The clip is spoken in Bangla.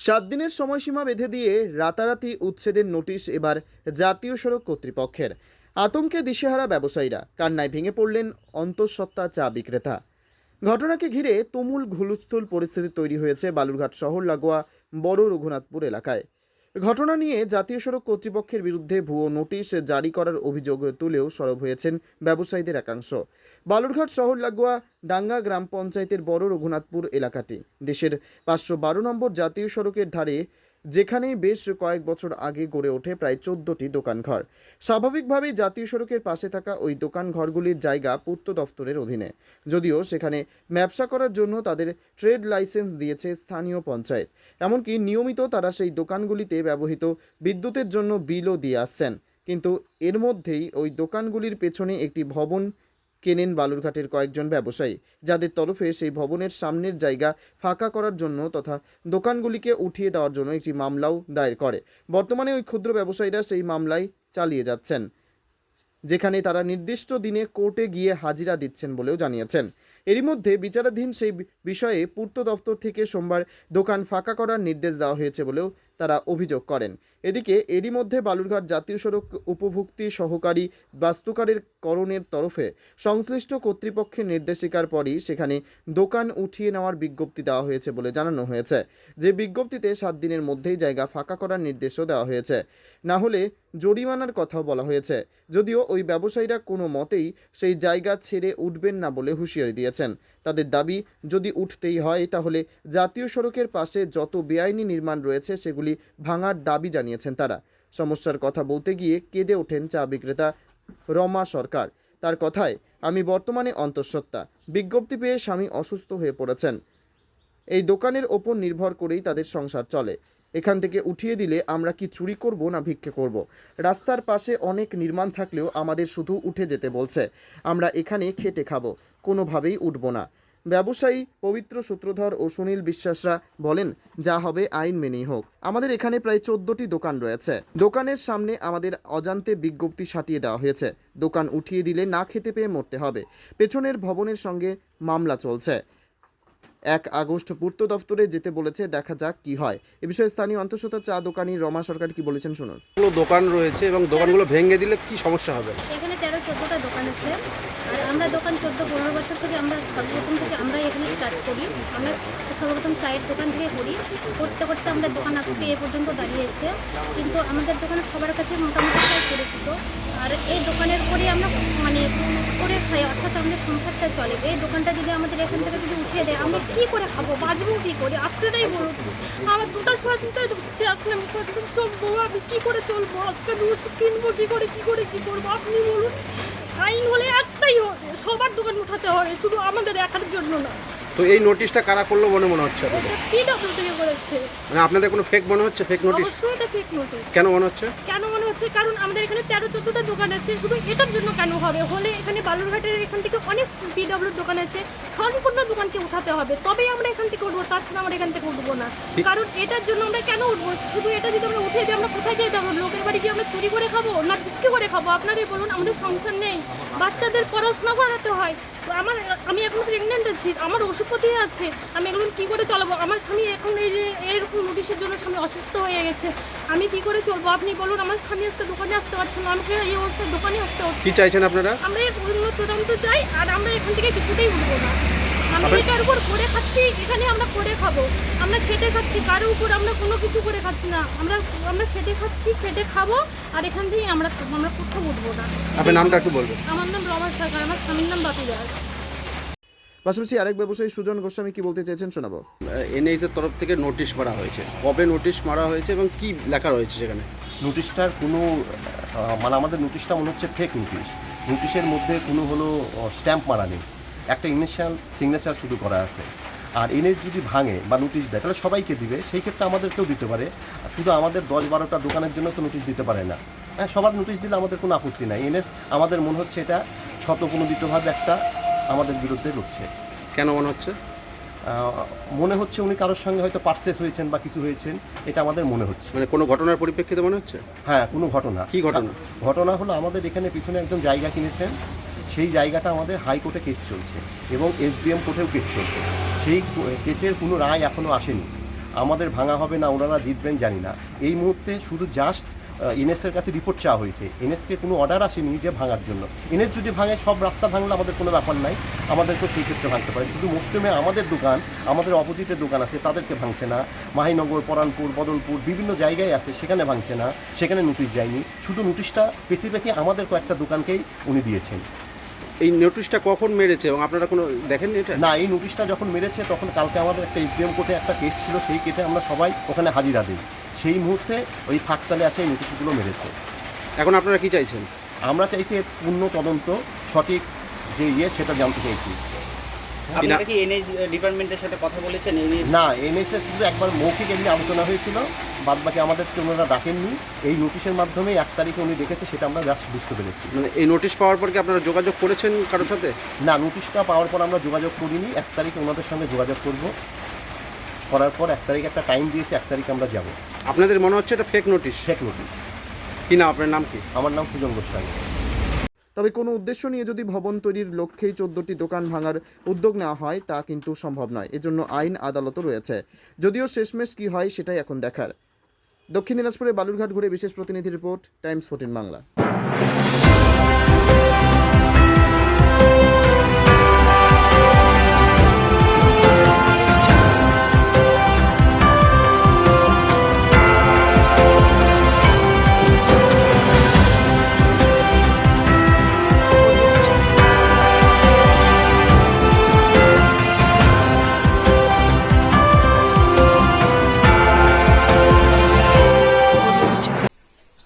সাত দিনের সময়সীমা বেঁধে দিয়ে রাতারাতি উচ্ছেদের নোটিশ এবার জাতীয় সড়ক কর্তৃপক্ষের। আতঙ্কে দিশেহারা ব্যবসায়ীরা কান্নায় ভেঙে পড়লেন অন্তঃসত্ত্বা চা বিক্রেতা। ঘটনাকে ঘিরে তুমুল ঘুলুস্থুল পরিস্থিতি তৈরি হয়েছে বালুরঘাট শহর, লাগোয়া, বড় রঘুনাথপুর এলাকায়। ঘটনা নিয়ে জাতীয় সড়ক কর্তৃপক্ষের বিরুদ্ধে ভুয়ো নোটিশ জারি করার অভিযোগ তুলেও সরব হয়েছেন ব্যবসায়ীদের একাংশ। বালুরঘাট শহর লাগোয়া ডাঙ্গা গ্রাম পঞ্চায়েতের বড় রঘুনাথপুর এলাকাটি। দেশের পাঁচশো বারো নম্বর জাতীয় সড়কের ধারে যেখানেই বেশ কয়েক বছর আগে গড়ে ওঠে প্রায় চোদ্দটি দোকানঘর। স্বাভাবিকভাবেই জাতীয় সড়কের পাশে থাকা ওই দোকানঘরগুলির জায়গা পূর্ত দফতরের অধীনে। যদিও সেখানে ব্যবসা করার জন্য তাদের ট্রেড লাইসেন্স দিয়েছে স্থানীয় পঞ্চায়েত। এমনকি নিয়মিত তারা সেই দোকানগুলিতে ব্যবহৃত বিদ্যুতের জন্য বিলও দিয়ে আসছেন। কিন্তু এর মধ্যেই ওই দোকানগুলির পেছনে একটি ভবন কেনেন বালুরঘাটের কয়েকজন ব্যবসায়ী, যাদের তরফে সেই ভবনের সামনের জায়গা ফাঁকা করার জন্য তথা দোকানগুলিকে উঠিয়ে দেওয়ার জন্য একটি মামলাও দায়ের করে। বর্তমানে ওই ক্ষুদ্র ব্যবসায়ীরা সেই মামলায় চালিয়ে যাচ্ছেন, যেখানে তারা নির্দিষ্ট দিনে কোর্টে গিয়ে হাজিরা দিচ্ছেন বলেও জানিয়েছেন। এরই মধ্যে বিচারাধীন সেই বিষয়ে পূর্ত দপ্তর থেকে সোমবার দোকান ফাঁকা করার নির্দেশ দেওয়া হয়েছে বলেও তারা অভিযোগ করেন। এদিকে এরই মধ্যে বালুরঘাট জাতীয় সড়ক উপভুক্তি সহকারী বাস্তুকারের করণের তরফে সংশ্লিষ্ট কর্তৃপক্ষের নির্দেশিকার পরই সেখানে দোকান উঠিয়ে নেওয়ার বিজ্ঞপ্তি দেওয়া হয়েছে বলে জানানো হয়েছে। যে বিজ্ঞপ্তিতে সাত দিনের মধ্যেই জায়গা ফাঁকা করার নির্দেশও দেওয়া হয়েছে। না হলে জরিমানার কথাও বলা হয়েছে। যদিও ওই ব্যবসায়ীরা কোনো মতেই সেই জায়গা ছেড়ে উঠবেন না বলে হুঁশিয়ারি দিয়েছেন। তাদের দাবি, যদি উঠতেই হয় তাহলে জাতীয় সড়কের পাশে যত বেআইনি নির্মাণ রয়েছে সেগুলি ভাঙার দাবি জানিয়েছেন তারা। সমস্যার কথা বলতে গিয়ে কেঁদে ওঠেন চা বিক্রেতা রমা সরকার। তার কথায়, আমি বর্তমানে অন্তঃসত্ত্বা। বিজ্ঞপ্তি পেয়ে স্বামী অসুস্থ হয়ে পড়েছেন। এই দোকানের ওপর নির্ভর করেই তাদের সংসার চলে। এখান থেকে উঠিয়ে দিলে আমরা কি চুরি করব না ভিক্ষে করব? রাস্তার পাশে অনেক নির্মাণ থাকলেও আমাদের শুধু উঠে যেতে বলছে, আমরা এখানে খেটে খাব, কোনোভাবেই উঠব না। ব্যবসায়ী পবিত্র সূত্রধর ও সুনীল বিশ্বাসরা বলেন, যা হবে আইন মেনেই হোক। আমাদের এখানে প্রায় চোদ্দটি দোকান রয়েছে। দোকানের সামনে আমাদের অজান্তে বিজ্ঞপ্তি সাটিয়ে দেওয়া হয়েছে, দোকান উঠিয়ে দিলে না খেতে পেয়ে মরতে হবে। পেছনের ভবনের সঙ্গে মামলা চলছে। এক আগস্ট পূর্ত দপ্তরে যেতে বলেছে দেখা যাক কি হয়। এ বিষয়ে স্থানীয় অন্তঃসত্ত্বা চা দোকানি রমা সরকার কি বলেছেন শুনুন। গুলো দোকান রয়েছে এবং দোকানগুলো ভেঙে দিলে কি সমস্যা হবে? এখানে তেরো চোদ্দোটা দোকান আছে। আর আমরা দোকান চোদ্দ পনেরো বছর থেকে আমরা সর্বপ্রথম থেকে আমরা এখানে স্টার্ট করি। আমরা সর্বপ্রথম চায়ের দোকান থেকে করি করতে করতে আমরা দোকান আজকে এ পর্যন্ত দাঁড়িয়েছে। কিন্তু আমাদের দোকানে সবার কাছে মোটামুটি প্রায় পরিচিত। আর এই দোকানের পরে আমরা মানে করে খাই, অর্থাৎ আমাদের সংসারটা চলে। এই দোকানটা যদি আমাদের এখান থেকে যদি উঠিয়ে দেয়, আমরা কী করে খাব? বাঁচবো কী করে? আপনারাই বলুন। আমার দুটার সময় তিনটায় ঢুকছে আপনি আমি সব বউ, আমি কী করে চলবো? আজকে ওষুধ কিনবো, কী করে কী করে, কী করব? আপনি বলুন। আইন হলে একটাই হবে, সবার দোকান উঠাতে হবে, শুধু আমাদের একার জন্য না। তো এই নোটিশটা কারা করল মনে মনে হচ্ছে আপনাদের? মানে আপনাদের কোনো ফেক মনে হচ্ছে? ফেক নোটিশ কেন মনে হচ্ছে? কেন মনে হচ্ছে কারণ আমাদের এখানে তেরো চোদ্দটা দোকান আছে। শুধু এটার জন্য কেন হবে? হলে এখানে বালুরঘাটের এখান থেকে অনেক পিডব্লিউর দোকান আছে। সম্পূর্ণ দোকানকে উঠাতে হবে। তবেই আমরা এখান থেকে উঠবো তাছাড়া আমরা এখান থেকে উঠবো না। কারণ এটার জন্য আমরা কেন উঠবো? শুধু এটা যদি আমরা উঠে দিই আমরা কোথায় যেতে হবে লোকের বাড়ি গিয়ে আমরা চুরি করে খাব না বিক্রি করে খাব? আপনারাই বলুন আমাদের সংসার নেই। বাচ্চাদের পড়াশোনা করাতে হয়। আমার আমি এখন প্রেগনেন্ট আছি। আমার ওষুধপতি আছে। আমি এগুলো কি করে চলাবো? আমার স্বামী এখন এই যে এরকম নোটিশের জন্য স্বামী অসুস্থ হয়ে গেছে। আমি কি করে চলবো? আপনি বলুন আমার স্বামী দোকানে আসতে পারছে না। আমাকে এই অবস্থায় দোকানে আসতে হচ্ছে। কি চাইছেন আপনারা? আমরা এর উন্নত তদন্ত চাই আর আমরা এখান থেকে কিছুতেই উঠবো না। আমরা এটার উপর করে খাচ্ছি এখানে আমরা করে খাব। আমরা খেটে খাচ্ছি কারও উপর আমরা কোনো কিছু করে খাচ্ছি না। আমরা আমরা খেটে খাচ্ছি খেটে খাব আর এখান থেকে আমরা আমরা কোথাও উঠবো না। আপনার নামটা একটু বলবেন। আমার নাম রমা সরকার আমার স্বামীর নাম বাপি দাস পাশাপাশি আরেক ব্যবসায়ী সুজন গোস্বামী কি বলতে চেয়েছেন শোনাবো? এনএইচ এর তরফ থেকে নোটিশ মারা হয়েছে। কবে নোটিশ মারা হয়েছে এবং কি লেখা রয়েছে সেখানে? নোটিশটার কোনো মানে আমাদের নোটিশটা মনে হচ্ছে ফেক নোটিশ নোটিশের মধ্যে কোনো হলো স্ট্যাম্প মারা নেই। একটা ইনিশিয়াল সিগনেচার শুধু করা আছে। আর এনএস যদি ভাঙে বা নোটিশ দেয়, তাহলে সবাইকে দিবে। সেই ক্ষেত্রে আমাদেরকেও দিতে পারে। শুধু আমাদের দশ বারোটা দোকানের জন্য তো নোটিশ দিতে পারে না। হ্যাঁ সবার নোটিশ দিলে আমাদের কোনো আপত্তি নাই। এনএস আমাদের মনে হচ্ছে এটা শত কোনো শতপ্রণোদিতভাবে একটা আমাদের বিরুদ্ধে রুখছে কেন মনে হচ্ছে? মনে হচ্ছে উনি কারোর সঙ্গে হয়তো পার্সেস হয়েছেন বা কিছু হয়েছেন এটা আমাদের মনে হচ্ছে। মানে কোনো ঘটনার পরিপ্রেক্ষিতে মনে হচ্ছে? হ্যাঁ কোনো ঘটনা। কি ঘটনা? ঘটনা হলো আমাদের এখানে পিছনে একজন জায়গা কিনেছেন সেই জায়গাটা আমাদের হাইকোর্টে কেস চলছে এবং এসডিএম কোর্টেও কেস চলছে। সেই কেসের কোনো রায় এখনও আসেনি। আমাদের ভাঙা হবে না ওনারা জিতবেন জানি না। এই মুহূর্তে শুধু জাস্ট এনএসের কাছে রিপোর্ট চাওয়া হয়েছে। এনএসকে কোনো অর্ডার আসেনি যে ভাঙার জন্য। এনএস যদি ভাঙে সব রাস্তা ভাঙলে আমাদের কোনো ব্যাপার নাই। আমাদেরকেও সেই ক্ষেত্রে ভাঙতে পারে। শুধু মুসলিমে আমাদের দোকান আমাদের অপোজিটের দোকান আছে তাদেরকে ভাঙছে না। মাহিনগর পরানপুর বদলপুর বিভিন্ন জায়গায় আছে সেখানে ভাঙছে না। সেখানে নোটিশ যায়নি। শুধু নোটিশটা স্পেসিফিকই আমাদের কয়েকটা দোকানকেই উনি দিয়েছেন। এই নোটিশটা কখন মেরেছে এবং আপনারা কোনো দেখেননি এটা? না এই নোটিশটা যখন মেরেছে তখন কালকে আমাদের একটা ইপিএম কোর্টে একটা কেস ছিল সেই কেটে আমরা সবাই ওখানে হাজিরা দিই। সেই মুহূর্তে ওই ফাঁকতালে আছে এই নোটিশগুলো মেরেছে। এখন আপনারা কি চাইছেন? আমরা চাইছি এর পূর্ণ তদন্ত সঠিক যে ইয়ে সেটা জানতে চাইছি। আপনারা কি এনএইচ ডিপার্টমেন্টের সাথে কথা বলেছেন? না শুধু একবার মৌখিক এমনি আলোচনা হয়েছিল। বাদ বাকি আমাদেরকে ওনারা ডাকেননি। এই নোটিশের মাধ্যমে এক তারিখে উনি ডেকেছে সেটা আমরা জাস্ট বুঝতে পেরেছি। মানে এই নোটিশ পাওয়ার পর কি আপনারা যোগাযোগ করেছেন কারোর সাথে? না নোটিশটা পাওয়ার পর আমরা যোগাযোগ করিনি। এক তারিখে ওনাদের সঙ্গে যোগাযোগ করব। করার পর এক তারিখ একটা টাইম দিয়েছে এক তারিখে আমরা যাব। আপনাদের মনে হচ্ছে এটা ফেক নোটিশ ফেক নোটিশ কি না আপনার নাম কি? আমার নাম সুজন গোস্বামী। তবে কোনো উদ্দেশ্য নিয়ে যদি ভবন তৈরির লক্ষ্যেই চোদ্দটি দোকান ভাঙার উদ্যোগ নেওয়া হয় তা কিন্তু সম্ভব নয়। এজন্য আইন আদালতও রয়েছে। যদিও শেষমেশ কি হয় সেটাই এখন দেখার। দক্ষিণ দিনাজপুরে বালুরঘাট ঘুরে বিশেষ প্রতিনিধি রিপোর্ট টাইমস ফোর্টিন বাংলা।